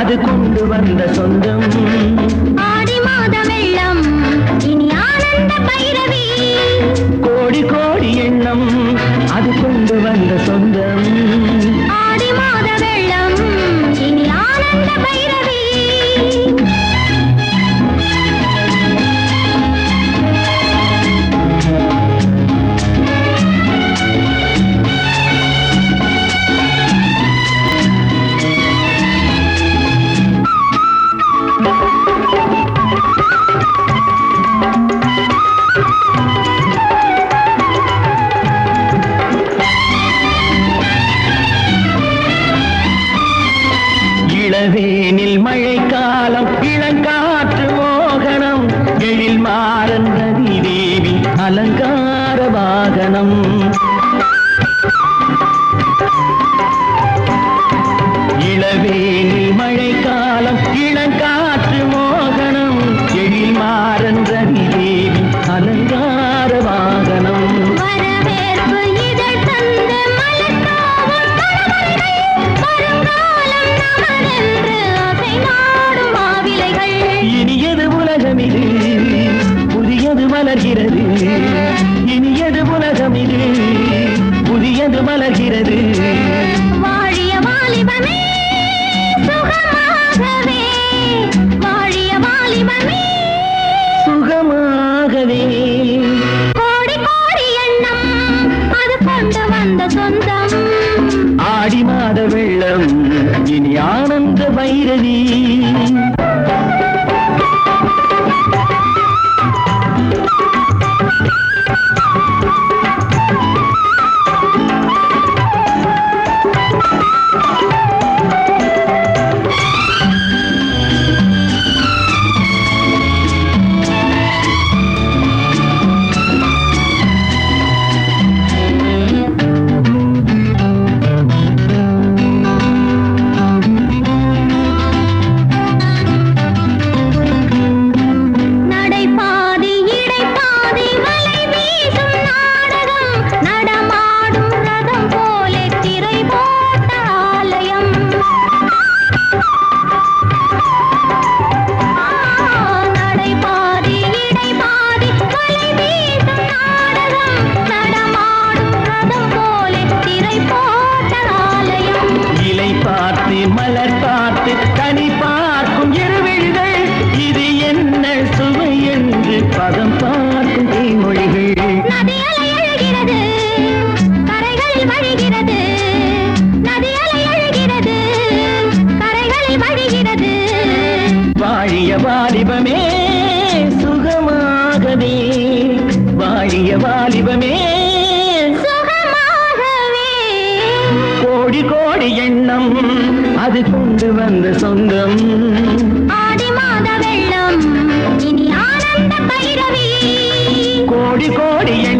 அது கொண்டு வந்த சொந்தம். மலர்கிறது. இனியது உலகம் இது? புதியது மலர்கிறது. வாழிய வாலிபமே சுகமாகவே. வாழிய வாலிபமே. சுகமாகவே. கோடி கோடி எண்ணம் அது கொண்டு வந்த ஆடி மாத வெள்ளம் இனி ஆனந்த பைரவி. வாலிபமே சுகமாகவே. வாழிய வாலிபமே. கோடி கோடி எண்ணம் அது கொண்டு வந்த சொந்தம். கோடி கோடி எண்ணம்